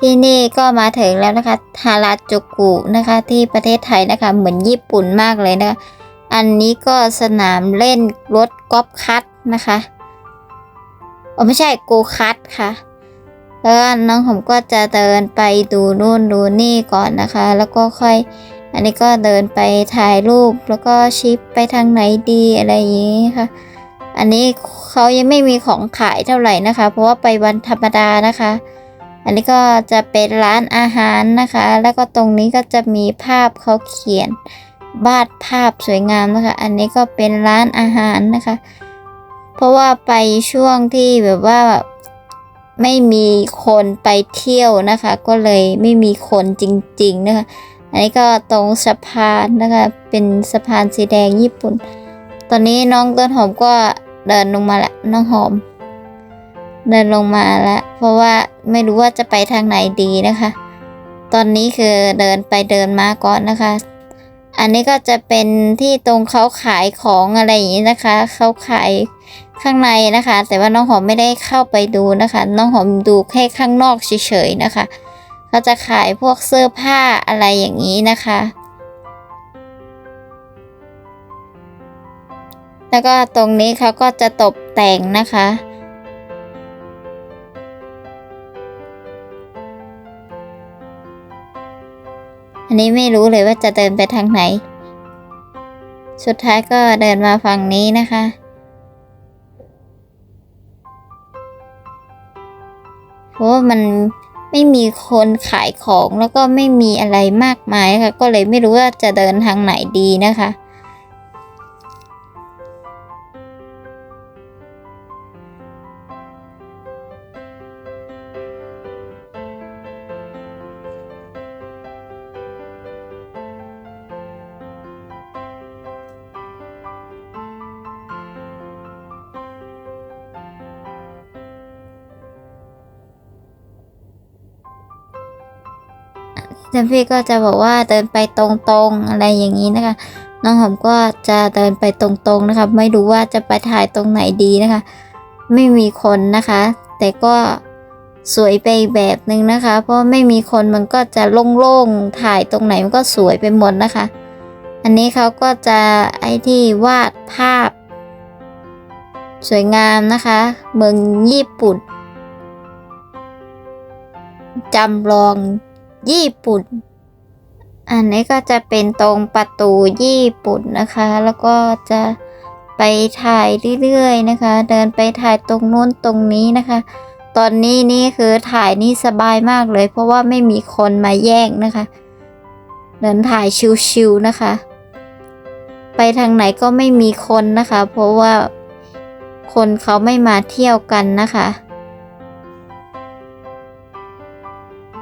ที่นี่ก็มาถึงแล้วนะคะฮาราจูกุนะคะที่ประเทศไทยนะคะเหมือนญี่ปุ่นมากเลยนะคะ อันนี้ก็สนามเล่นรถกอล์ฟคัทนะคะโอ้ไม่ใช่โกคัทค่ะแล้วน้องผมก็จะเดินไปดูนู่นดูนี่ก่อนนะคะ แล้วก็ค่อย อันนี้ก็เดินไปถ่ายรูปแล้วก็ชิปไปทางไหนดีอะไรอย่างนี้ค่ะ อันนี้เขายังไม่มีของขายเท่าไหร่นะคะ เพราะว่าไปวันธรรมดานะคะ อันนี้ก็จะเป็นร้านอาหารนะคะ แล้วก็ตรงนี้ก็จะมีภาพเขาเขียนวาดภาพสวยงามนะคะ อันนี้ก็เป็นร้านอาหารนะคะ เพราะว่าไปช่วงที่แบบว่าไม่มีคนไปเที่ยวนะคะ ก็เลยไม่มีคนจริงๆนะคะ อันนี้ก็ตรงสะพานนะคะ เป็นสะพานสีแดงญี่ปุ่น ตอนนี้น้องต้นหอมก็เดินลงมาละน้องหอม เดินลงมาแล้วเพราะว่าไม่รู้ว่าจะไปทางไหนดีนะคะ ตอนนี้คือเดินไปเดินมาก่อนนะคะ อันนี้ก็จะเป็นที่ตรงเขาขายของอะไรอย่างนี้นะคะเขาขายข้างในนะคะ แต่ว่าน้องหอมไม่ได้เข้าไปดูนะคะ น้องหอมดูแค่ข้างนอกเฉยๆนะคะเขาจะขายพวกเสื้อผ้าอะไรอย่างนี้นะคะแล้วก็ตรงนี้เขาก็จะตกแต่งนะคะ อันนี้ไม่รู้เลยว่าจะเดินไปทางไหน สุดท้ายก็เดินมาฝั่งนี้นะคะ เพราะว่ามันไม่มีคนขายของแล้วก็ไม่มีอะไรมากมายค่ะ ก็เลยไม่รู้ว่าจะเดินทางไหนดีนะคะ เจมพี่ก็จะบอกว่าเดินไปตรงๆอะไรอย่างนี้นะคะ น้องหอมก็จะเดินไปตรงๆนะคะ ไม่รู้ว่าจะไปถ่ายตรงไหนดีนะคะ ไม่มีคนนะคะ แต่ก็สวยไปแบบหนึ่งนะคะ เพราะไม่มีคนมันก็จะโล่งๆถ่ายตรงไหนมันก็สวยไปหมดนะคะ อันนี้เขาก็จะไอที่วาดภาพ สวยงามนะคะ เมืองญี่ปุ่นจำลอง ญี่ปุ่น อันนี้ก็จะเป็นตรงประตูญี่ปุ่นนะคะ แล้วก็จะไปถ่ายเรื่อยๆนะคะ เดินไปถ่ายตรงนู้นตรงนี้นะคะ ตอนนี้นี่คือถ่ายนี่สบายมากเลย เพราะว่าไม่มีคนมาแย่งนะคะ เดินถ่ายชิวๆนะคะ ไปทางไหนก็ไม่มีคนนะคะ เพราะว่าคนเขาไม่มาเที่ยวกันนะคะ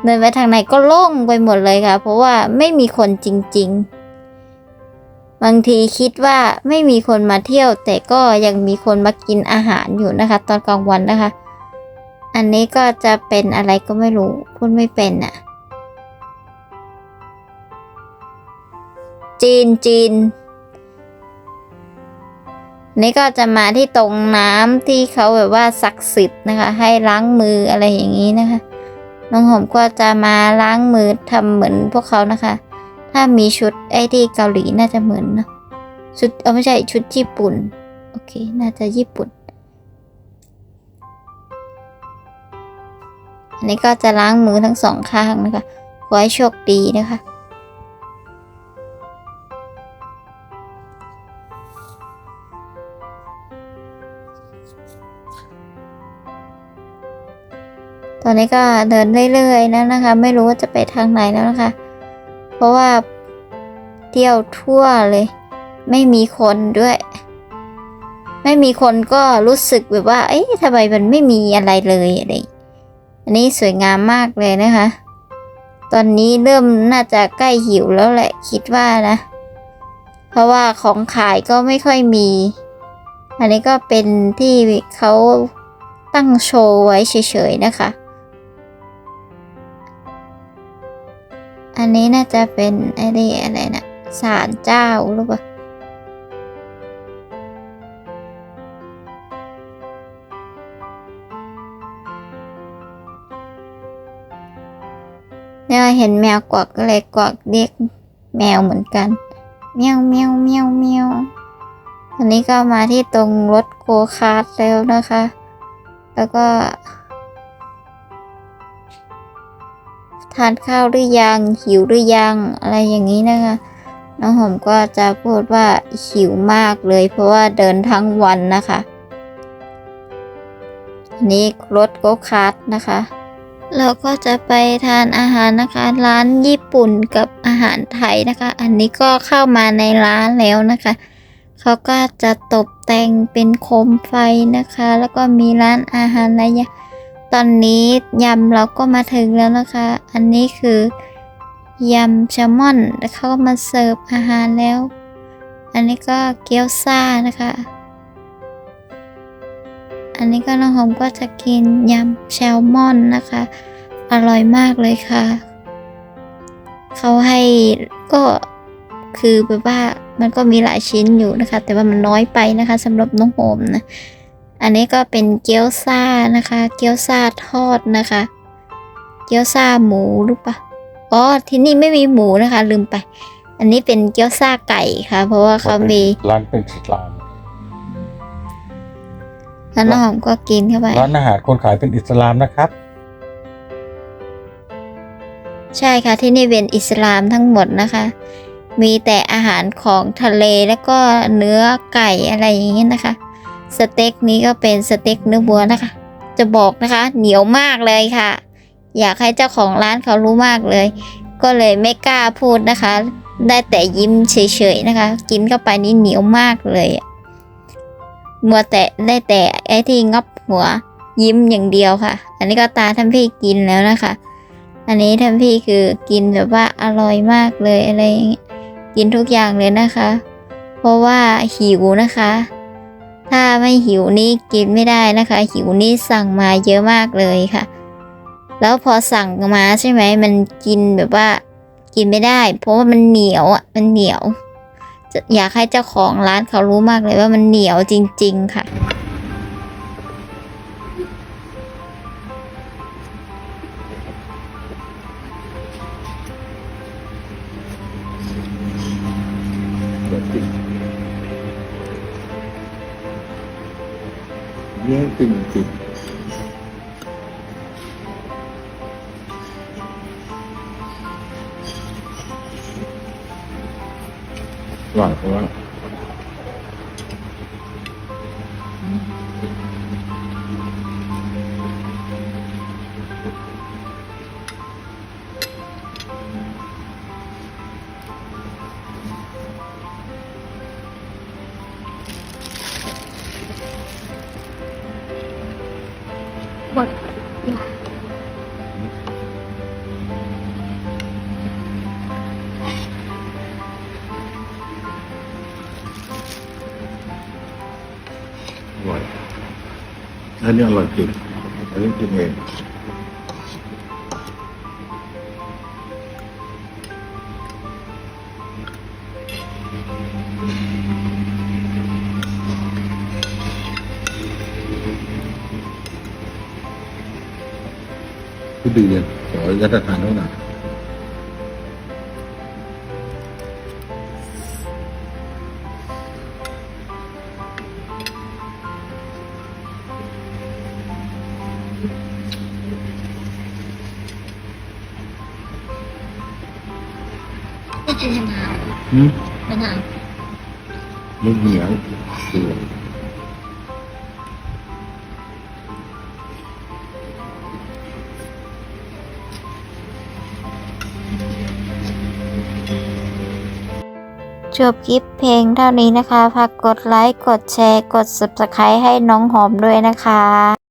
เดินไปทางไหนก็โล่งไปหมดเลยค่ะ เพราะว่าไม่มีคนจริง ๆ บางทีคิดว่าไม่มีคนมาเที่ยว แต่ก็ยังมีคนมากินอาหารอยู่นะคะ ตอนกลางวันนะคะ อันนี้ก็จะเป็นอะไรก็ไม่รู้พูดไม่เป็นอะ จีนจีนนี่ก็จะมาที่ตรงน้ำที่เขาแบบว่าศักดิ์สิทธิ์นะคะ ให้ล้างมืออะไรอย่างนี้นะคะ น้องหอมก็จะมาล้างมือทำเหมือนพวกเขานะคะ ถ้ามีชุดไอ้ที่เกาหลีน่าจะเหมือนเนะชุดเออไม่ใช่ชุดญี่ปุ่น โอเค น่าจะญี่ปุ่น อันนี้ก็จะล้างมือทั้งสองข้างนะคะ ขอให้โชคดีนะคะ ตอนนี้ก็เดินเรื่อยๆแล้วนะคะ ไม่รู้ว่าจะไปทางไหนแล้วนะคะ เพราะว่าเที่ยวทั่วเลย ไม่มีคนด้วย ไม่มีคนก็รู้สึกแบบว่า เอ๊ะทำไมมันไม่มีอะไรเลยอะไรอันนี้สวยงามมากเลยนะคะ ตอนนี้เริ่มน่าจะใกล้หิวแล้วแหละคิดว่านะ เพราะว่าของขายก็ไม่ค่อยมี อันนี้ก็เป็นที่เขาตั้งโชว์ไว้เฉยๆนะคะ นนี้น่าจะเป็นไอ้นี่อะไรนะศาลเจ้าหรือเปล่าเนี่ยเห็นแมวกวักก็เลยกวักเรียกแมวเหมือนกันเมียวเมียวเมียวเมียวตอนนี้ก็มาที่ตรงรถโกคาร์ทแล้วนะคะ แล้วก็ ทานข้าวหรือยัง หิวหรือยัง อะไรอย่างนี้นะคะ น้องหอมก็จะพูดว่าหิวมากเลย เพราะว่าเดินทั้งวันนะคะนี้รถโกคาร์ทนะคะ เราก็จะไปทานอาหารนะคะ ร้านญี่ปุ่นกับอาหารไทยนะคะ อันนี้ก็เข้ามาในร้านแล้วนะคะ เขาก็จะตกแต่งเป็นโคมไฟนะคะ แล้วก็มีร้านอาหารอะไรอย่าง ตอนนี้ยำเราก็มาถึงแล้วนะคะ อันนี้คือยำแซลมอนแล้วเขาก็มาเสิร์ฟอาหารแล้ว อันนี้ก็เกี๊ยวซ่านะคะ อันนี้ก็น้องหอมก็จะกินยำแซลมอนนะคะ อร่อยมากเลยค่ะ เขาให้ก็คือแบบว่ามันก็มีหลายชิ้นอยู่นะคะ แต่ว่ามันน้อยไปนะคะสำหรับน้องโฮมนะ อันนี้ก็เป็นเกี๊ยวซ่า นะคะ เกี๊ยวซ่าทอดนะคะ เกี๊ยวซ่าหมูหรือเปล่าอ๋อที่นี่ไม่มีหมูนะคะ ลืมไป อันนี้เป็นเกี๊ยวซ่าไก่ค่ะ เพราะว่าเขามีร้านเป็นอิสลามแล้วน้องหอมก็กินเข้าไปร้านอาหารคนขายเป็นอิสลามนะครับ ใช่ค่ะที่นี่เป็นอิสลามทั้งหมดนะคะ มีแต่อาหารของทะเลแล้วก็เนื้อไก่อะไรอย่างเงี้ยนะคะ สเต็กนี้ก็เป็นสเต็กเนื้อวัวนะคะ จะบอกนะคะ เหนียวมากเลยค่ะ อยากให้เจ้าของร้านเขารู้มากเลย ก็เลยไม่กล้าพูดนะคะ ได้แต่ยิ้มเฉยๆนะคะ กินเข้าไปนี่เหนียวมากเลยมัวแต่ได้แต่ไอ้ที่งับหัวยิ้มอย่างเดียวค่ะ อันนี้ก็ตาท่านพี่กินแล้วนะคะ อันนี้ท่านพี่คือกินแบบว่าอร่อยมากเลยอะไรอย่างเงี้ยกินทุกอย่างเลยนะคะ เพราะว่าหิวนะคะ ไม่หิวนี่กินไม่ได้นะคะ หิวนี่สั่งมาเยอะมากเลยค่ะ แล้วพอสั่งมาใช่ไหมมันกินแบบว่ากินไม่ได้ เพราะว่ามันเหนียวอะมันเหนียว อยากให้เจ้าของร้านเขารู้มากเลยว่ามันเหนียวจริง ๆ ค่ะ เลี้ย อันนี้อร่อยจริงอันนี้กินเองผู้ดีเนี่ยขอยัดทานเท่านั้นไาวอืมมะนาวมันเหนียวเสือจบคลิปเพลงเท่านี้นะคะ ฝากกดไลค์ กดแชร์ กด subscribe ให้น้องหอมด้วยนะคะ